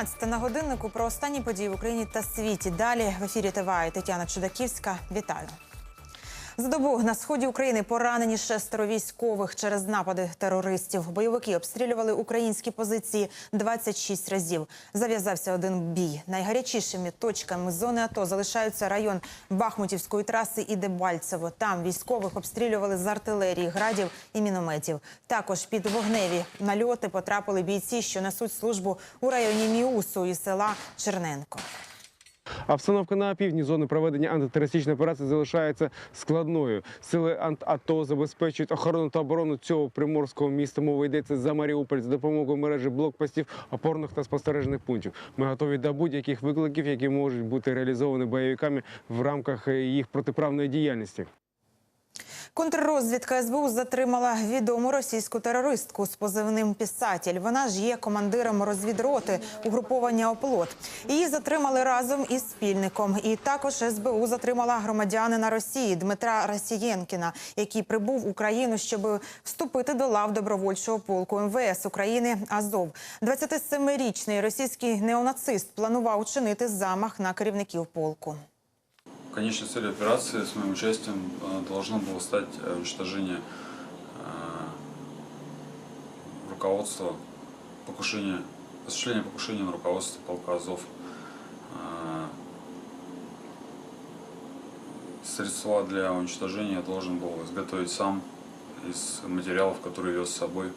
12 на годиннику про останні події в Україні та світі. Далі в ефірі ТВА Тетяна Чудаківська. Вітаю. За добу на сході України поранені шестеро військових через напади терористів. Бойовики обстрілювали українські позиції 26 разів. Зав'язався один бій. Найгарячішими точками зони АТО залишаються район Бахмутівської траси і Дебальцево. Там військових обстрілювали з артилерії, градів і мінометів. Також під вогневі нальоти потрапили бійці, що несуть службу у районі Міусу і села Черненко. Обстановка на півдні зони проведення антитерористичної операції залишається складною. Сили АТО забезпечують охорону та оборону цього приморського міста. Мова йдеться за Маріуполь за допомогою мережі блокпостів, опорних та спостережних пунктів. Ми готові до будь-яких викликів, які можуть бути реалізовані бойовиками в рамках е, їх протиправної діяльності. Контррозвідка СБУ затримала відому російську терористку з позивним «Писатель». Вона ж є командиром розвідроти угруповання «Оплот». Її затримали разом із спільником. І також СБУ затримала громадянина Росії Дмитра Расієнкіна, який прибув в Україну, щоб вступити до лав добровольчого полку МВС України «Азов». 27-річний російський неонацист планував учинити замах на керівників полку. Конечной целью операции с моим участием э, должно было стать э, уничтожение э, руководства, покушение, осуществление покушения на руководство полка Азов. Средства для уничтожения я должен был изготовить сам из материалов, которые вез с собой.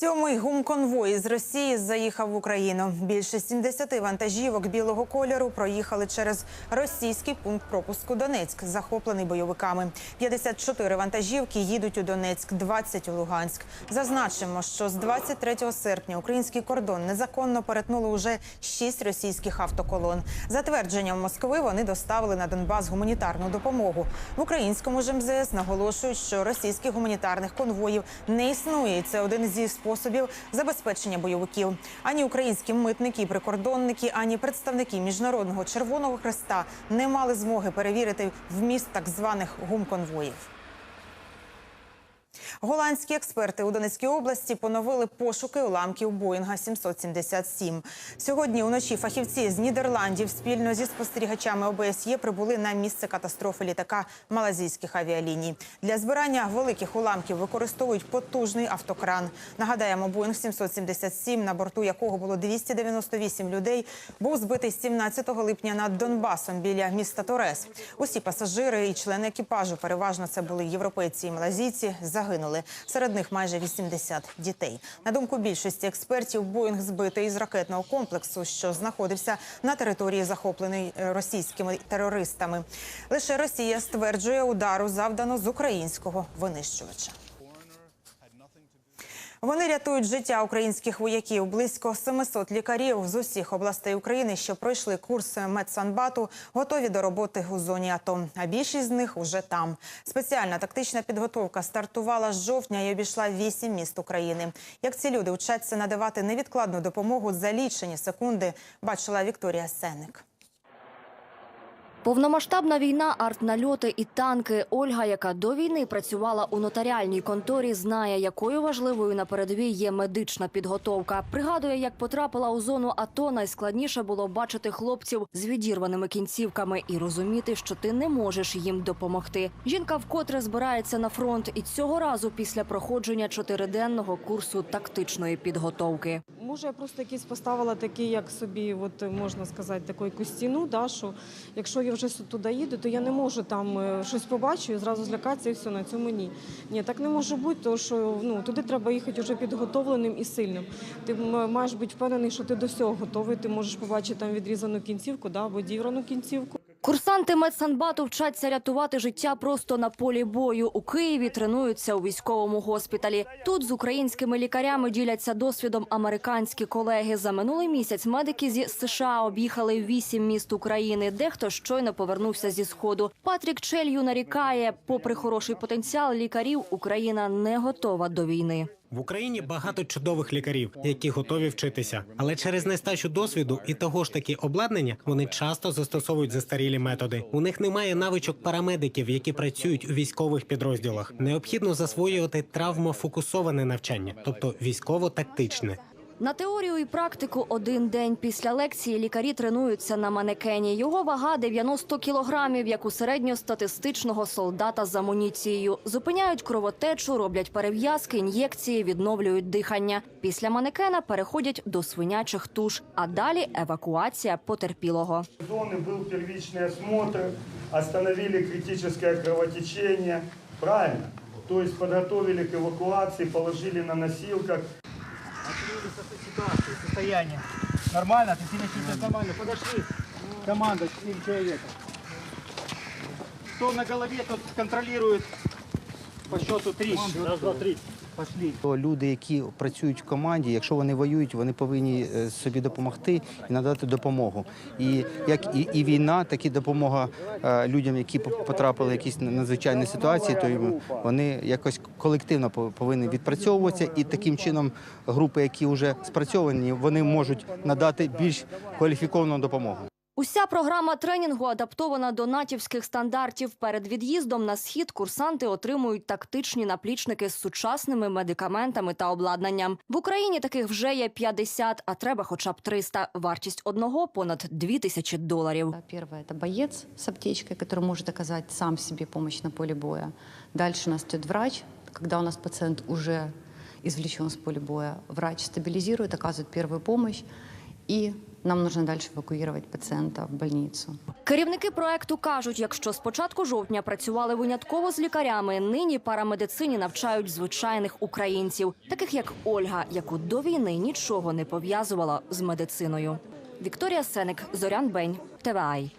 Сьомий гумконвой з Росії заїхав в Україну. Більше 70 вантажівок білого кольору проїхали через російський пункт пропуску Донецьк, захоплений бойовиками. 54 вантажівки їдуть у Донецьк, 20 у Луганськ. Зазначимо, що з 23 серпня український кордон незаконно перетнули уже 6 російських автоколон. За твердженням Москви вони доставили на Донбас гуманітарну допомогу. В українському ж МЗС наголошують, що російських гуманітарних конвоїв не існує. Це один зі способів забезпечення бойовиків. Ані українські митники, прикордонники, ані представники міжнародного Червоного Хреста не мали змоги перевірити вміст так званих гумконвоїв. Голландські експерти у Донецькій області поновили пошуки уламків Боїнга 777. Сьогодні уночі фахівці з Нідерландів спільно зі спостерігачами ОБСЄ прибули на місце катастрофи літака малазійських авіаліній. Для збирання великих уламків використовують потужний автокран. Нагадаємо, Боїнг 777, на борту якого було 298 людей, був збитий 17 липня над Донбасом біля міста Торес. Усі пасажири і члени екіпажу, переважно це були європейці і малазійці, загинули. Серед них майже 80 дітей. На думку більшості експертів, Боїнг збитий із ракетного комплексу, що знаходився на території, захопленої е, російськими терористами. Лише Росія стверджує, удару завдано з українського винищувача. Вони рятують життя українських вояків. Близько 700 лікарів з усіх областей України, що пройшли курс медсанбату, готові до роботи у зоні АТО. А більшість з них уже там. Спеціальна тактична підготовка стартувала з жовтня і обійшла вісім міст України. Як ці люди вчаться надавати невідкладну допомогу за лічені секунди, бачила Вікторія Сенник. Повномасштабна війна, артнальоти і танки. Ольга, яка до війни працювала у нотаріальній конторі, знає, якою важливою на передовій є медична підготовка. Пригадує, як потрапила у зону АТО, найскладніше було бачити хлопців з відірваними кінцівками і розуміти, що ти не можеш їм допомогти. Жінка вкотре збирається на фронт, і цього разу після проходження чотириденного курсу тактичної підготовки. Може, я просто якийсь поставила такий, як собі, от можна сказати, таку стіну, да, що якщо я вже туди їду, то я не можу там е, щось побачу і зразу злякатися і все на цьому ні. Ні, так не може бути, тому що ну, туди треба їхати вже підготовленим і сильним. Ти маєш бути впевнений, що ти до всього готовий. Ти можеш побачити там відрізану кінцівку, да, або діврану кінцівку. Курсанти медсанбату вчаться рятувати життя просто на полі бою. У Києві тренуються у військовому госпіталі. Тут з українськими лікарями діляться досвідом американські колеги. За минулий місяць медики зі США об'їхали вісім міст України. Дехто щойно повернувся зі сходу. Патрік Челью нарікає, попри хороший потенціал лікарів, Україна не готова до війни. В Україні багато чудових лікарів, які готові вчитися, але через нестачу досвіду і того ж таки обладнання вони часто застосовують застарілі методи. У них немає навичок парамедиків, які працюють у військових підрозділах. Необхідно засвоювати травмофокусоване навчання, тобто військово-тактичне. На теорію і практику один день після лекції лікарі тренуються на манекені. Його вага 90 кілограмів, як у середньостатистичного солдата з амуніцією. Зупиняють кровотечу, роблять перев'язки, ін'єкції, відновлюють дихання. Після манекена переходять до свинячих туш, а далі евакуація потерпілого. зоны был первичный осмотр, остановили критическое кровотечение. Правильно? То есть подготовили к эвакуации, положили на носилках. ситуации, состояние. Нормально, ты себя чувствуешь нормально. Подошли. Команда, 4 человека. Кто на голове, тот контролирует по счету три. Раз, два, три. Пошли. Люди, які працюють в команді, якщо вони воюють, вони повинні е, собі допомогти і надати допомогу. І як і, і війна, так і допомога е, людям, які по- потрапили в якісь надзвичайні ситуації, то вони якось колективно по- повинні відпрацьовуватися, і таким чином групи, які вже спрацьовані, вони можуть надати більш кваліфіковану допомогу. Уся програма тренінгу адаптована до натівських стандартів. Перед від'їздом на схід курсанти отримують тактичні наплічники з сучасними медикаментами та обладнанням. В Україні таких вже є 50, а треба хоча б 300. Вартість одного понад 2 тисячі доларів. Первое – это боец с аптечкой, который может оказать сам себе помощь на поле боя. Дальше у нас идет врач. Когда у нас пациент уже извлечен с поля боя, врач стабилизирует, оказывает первую помощь, и нам нужно дальше эвакуировать пациента в больницу. Керівники проекту кажуть, якщо з початку жовтня працювали винятково з лікарями, нині парамедицині навчають звичайних українців, таких як Ольга, яку до війни нічого не пов'язувала з медициною. Вікторія Сеник, Зорян Бень, ТВАЙ.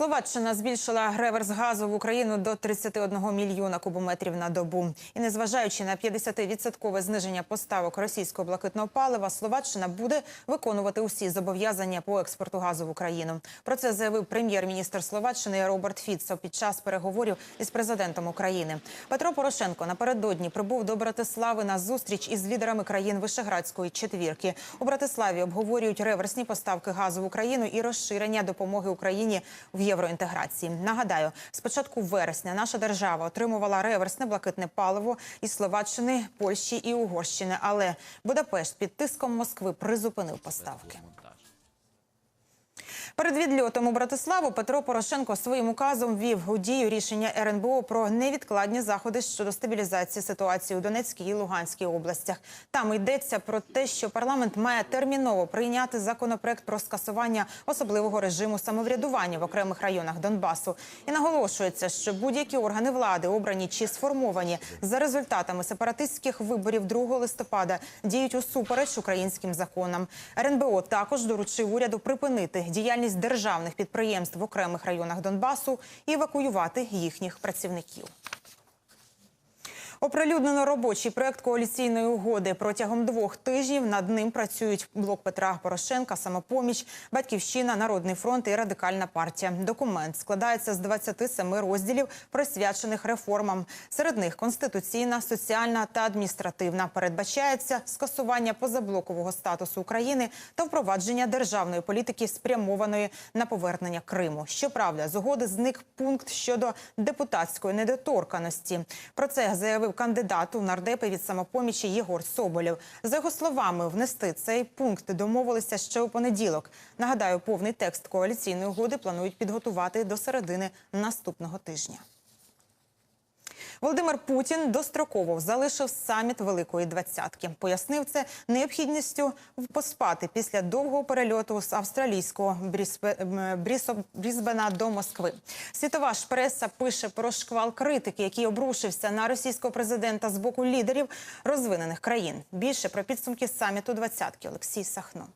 Словаччина збільшила реверс газу в Україну до 31 мільйона кубометрів на добу. І незважаючи на 50-відсоткове зниження поставок російського блакитного палива, Словаччина буде виконувати усі зобов'язання по експорту газу в Україну. Про це заявив прем'єр-міністр Словаччини Роберт Фіцо під час переговорів із президентом України. Петро Порошенко напередодні прибув до Братислави на зустріч із лідерами країн Вишеградської четвірки. У Братиславі обговорюють реверсні поставки газу в Україну і розширення допомоги Україні в євроінтеграції. Нагадаю, з початку вересня наша держава отримувала реверсне блакитне паливо із Словаччини, Польщі і Угорщини. Але Будапешт під тиском Москви призупинив поставки. Перед відльотом у Братиславу Петро Порошенко своїм указом ввів у дію рішення РНБО про невідкладні заходи щодо стабілізації ситуації у Донецькій і Луганській областях. Там йдеться про те, що парламент має терміново прийняти законопроект про скасування особливого режиму самоврядування в окремих районах Донбасу. І наголошується, що будь-які органи влади, обрані чи сформовані за результатами сепаратистських виборів 2 листопада, діють усупереч українським законам. РНБО також доручив уряду припинити діяльність державних підприємств в окремих районах Донбасу і евакуювати їхніх працівників. Оприлюднено робочий проект коаліційної угоди. Протягом двох тижнів над ним працюють блок Петра Порошенка, самопоміч, батьківщина, народний фронт і радикальна партія. Документ складається з 27 розділів, присвячених реформам. Серед них конституційна, соціальна та адміністративна. Передбачається скасування позаблокового статусу України та впровадження державної політики, спрямованої на повернення Криму. Щоправда, з угоди зник пункт щодо депутатської недоторканості. Про це заявив кандидат у нардепи від самопомічі Єгор Соболєв. За його словами, внести цей пункт домовилися ще у понеділок. Нагадаю, повний текст коаліційної угоди планують підготувати до середини наступного тижня. Володимир Путін достроково залишив саміт Великої Двадцятки. Пояснив це необхідністю поспати після довгого перельоту з австралійського Брізбена до Москви. Світова ж преса пише про шквал критики, який обрушився на російського президента з боку лідерів розвинених країн. Більше про підсумки саміту двадцятки Олексій Сахно.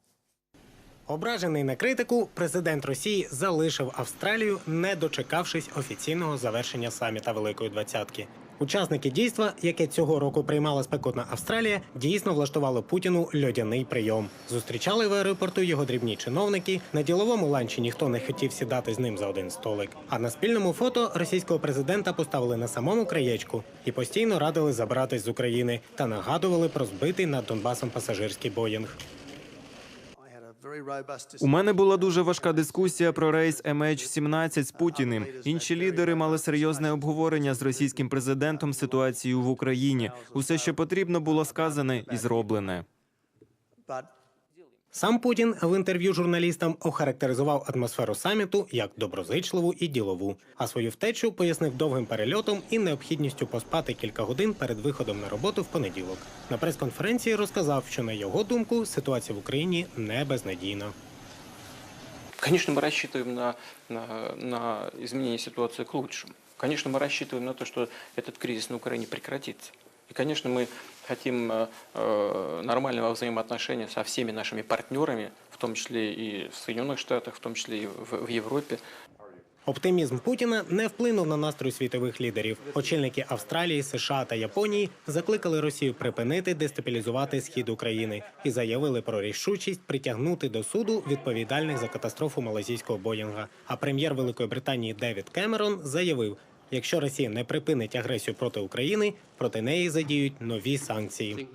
Ображений на критику, президент Росії залишив Австралію, не дочекавшись офіційного завершення саміта Великої Двадцятки. Учасники дійства, яке цього року приймала спекотна Австралія, дійсно влаштували Путіну льодяний прийом. Зустрічали в аеропорту його дрібні чиновники. На діловому ланчі ніхто не хотів сідати з ним за один столик. А на спільному фото російського президента поставили на самому краєчку і постійно радили забратись з України та нагадували про збитий над Донбасом пасажирський боїнг. У мене була дуже важка дискусія про рейс MH17 з Путіним. Інші лідери мали серйозне обговорення з російським президентом ситуацію в Україні. Усе, що потрібно, було сказане і зроблене. Сам Путін в інтерв'ю журналістам охарактеризував атмосферу саміту як доброзичливу і ділову. А свою втечу пояснив довгим перельотом і необхідністю поспати кілька годин перед виходом на роботу в понеділок. На прес-конференції розказав, що на його думку ситуація в Україні не безнадійна. Конечно, мы рассчитываем на, на, на изменение ситуации к лучшему. Конечно, мы рассчитываем на то, что этот кризис на Украине прекратится. И, конечно, мы хотим э, э, нормального взаимоотношения со всеми нашими партнерами, в том числе и в Соединенных Штатах, в том числе и в, в Европе. Оптимізм Путіна не вплинув на настрій світових лідерів. Очільники Австралії, США та Японії закликали Росію припинити дестабілізувати схід України і заявили про рішучість притягнути до суду відповідальних за катастрофу малазійського Боїнга. А прем'єр Великої Британії Девід Кемерон заявив: якщо Росія не припинить агресію проти України, проти неї задіють нові санкції.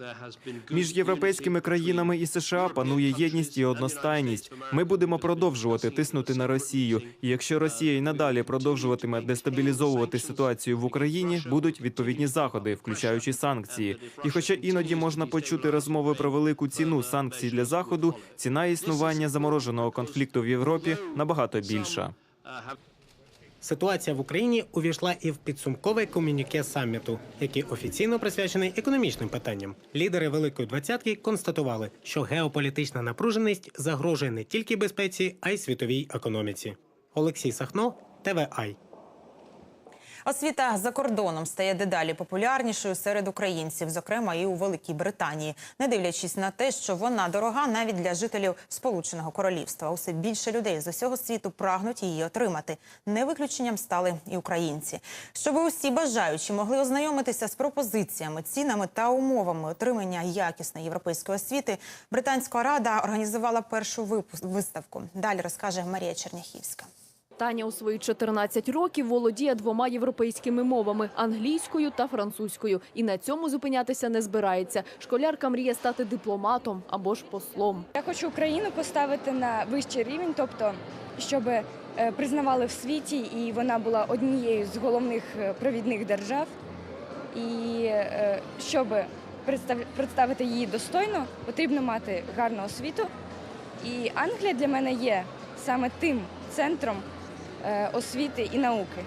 Між європейськими країнами і США панує єдність і одностайність. Ми будемо продовжувати тиснути на Росію. І якщо Росія і надалі продовжуватиме дестабілізовувати ситуацію в Україні, будуть відповідні заходи, включаючи санкції. І хоча іноді можна почути розмови про велику ціну санкцій для заходу, ціна існування замороженого конфлікту в Європі набагато більша. Ситуація в Україні увійшла і в підсумкове комюніке саміту, який офіційно присвячений економічним питанням. Лідери Великої двадцятки констатували, що геополітична напруженість загрожує не тільки безпеці, а й світовій економіці. Олексій Сахно, ТВАЙ. Освіта за кордоном стає дедалі популярнішою серед українців, зокрема і у Великій Британії, не дивлячись на те, що вона дорога навіть для жителів Сполученого Королівства. Усе більше людей з усього світу прагнуть її отримати. Не виключенням стали і українці. Щоб усі бажаючі могли ознайомитися з пропозиціями, цінами та умовами отримання якісної європейської освіти. Британська рада організувала першу виставку. Далі розкаже Марія Черняхівська. Таня у свої 14 років володіє двома європейськими мовами англійською та французькою. І на цьому зупинятися не збирається. Школярка мріє стати дипломатом або ж послом. Я хочу Україну поставити на вищий рівень, тобто щоб е, признавали в світі, і вона була однією з головних е, провідних держав. І е, щоб представ- представити її достойно, потрібно мати гарну освіту. І Англія для мене є саме тим центром освіти і науки.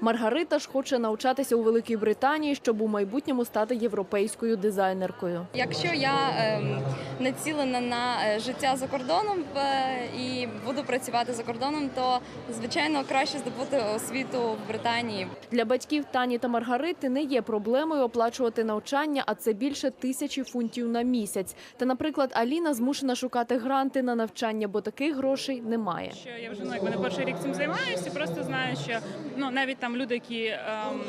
Маргарита ж хоче навчатися у Великій Британії, щоб у майбутньому стати європейською дизайнеркою. Якщо я ем, націлена на е, життя за кордоном е, і буду працювати за кордоном, то звичайно краще здобути освіту в Британії. Для батьків Тані та Маргарити не є проблемою оплачувати навчання, а це більше тисячі фунтів на місяць. Та, наприклад, Аліна змушена шукати гранти на навчання, бо таких грошей немає. що я вже ну, якби не перший рік цим займаюся, просто знаю, що ну навіть там люди, які ем,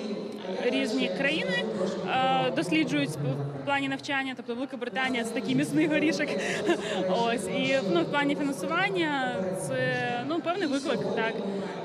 різні країни е, досліджують в плані навчання, тобто Велика Британія це такий міцний горішок. Ось і ну в плані фінансування це ну певний виклик, так.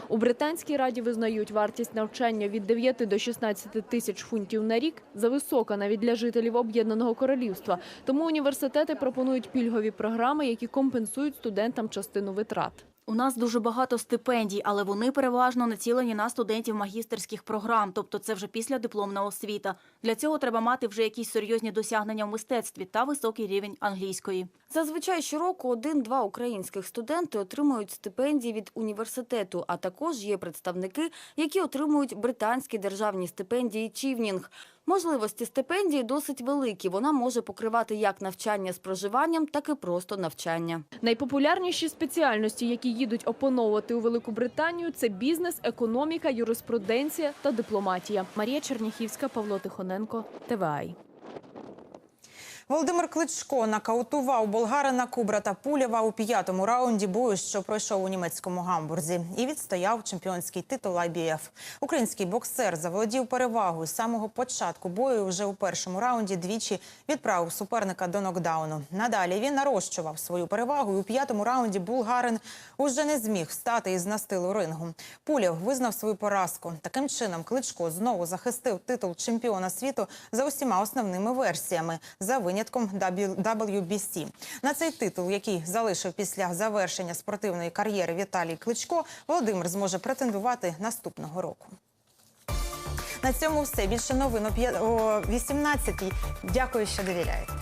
У британській раді визнають вартість навчання від 9 до 16 тисяч фунтів на рік за висока навіть для жителів Об'єднаного Королівства. Тому університети пропонують пільгові програми, які компенсують студентам частину витрат. У нас дуже багато стипендій, але вони переважно націлені на студентів магістерських програм, тобто це вже після дипломна освіта. Для цього треба мати вже якісь серйозні досягнення в мистецтві та високий рівень англійської. Зазвичай щороку один-два українських студенти отримують стипендії від університету, а також є представники, які отримують британські державні стипендії Чівнінг. Можливості стипендії досить великі. Вона може покривати як навчання з проживанням, так і просто навчання. Найпопулярніші спеціальності, які їдуть опановувати у Велику Британію, це бізнес, економіка, юриспруденція та дипломатія. Марія Черняхівська, Павло Тихоненко, ТВАЙ. Володимир Кличко нокаутував болгарина Кубрата Пулєва у п'ятому раунді бою, що пройшов у німецькому гамбурзі, і відстояв чемпіонський титул IBF. Український боксер заволодів перевагою з самого початку бою. Вже у першому раунді двічі відправив суперника до нокдауну. Надалі він нарощував свою перевагу. і У п'ятому раунді булгарин уже не зміг встати із настилу рингу. Пулєв визнав свою поразку. Таким чином, Кличко знову захистив титул чемпіона світу за усіма основними версіями за винятком WBC. На цей титул, який залишив після завершення спортивної кар'єри Віталій Кличко, Володимир зможе претендувати наступного року. На цьому все більше новин о 18-й. Дякую, що довіряєте.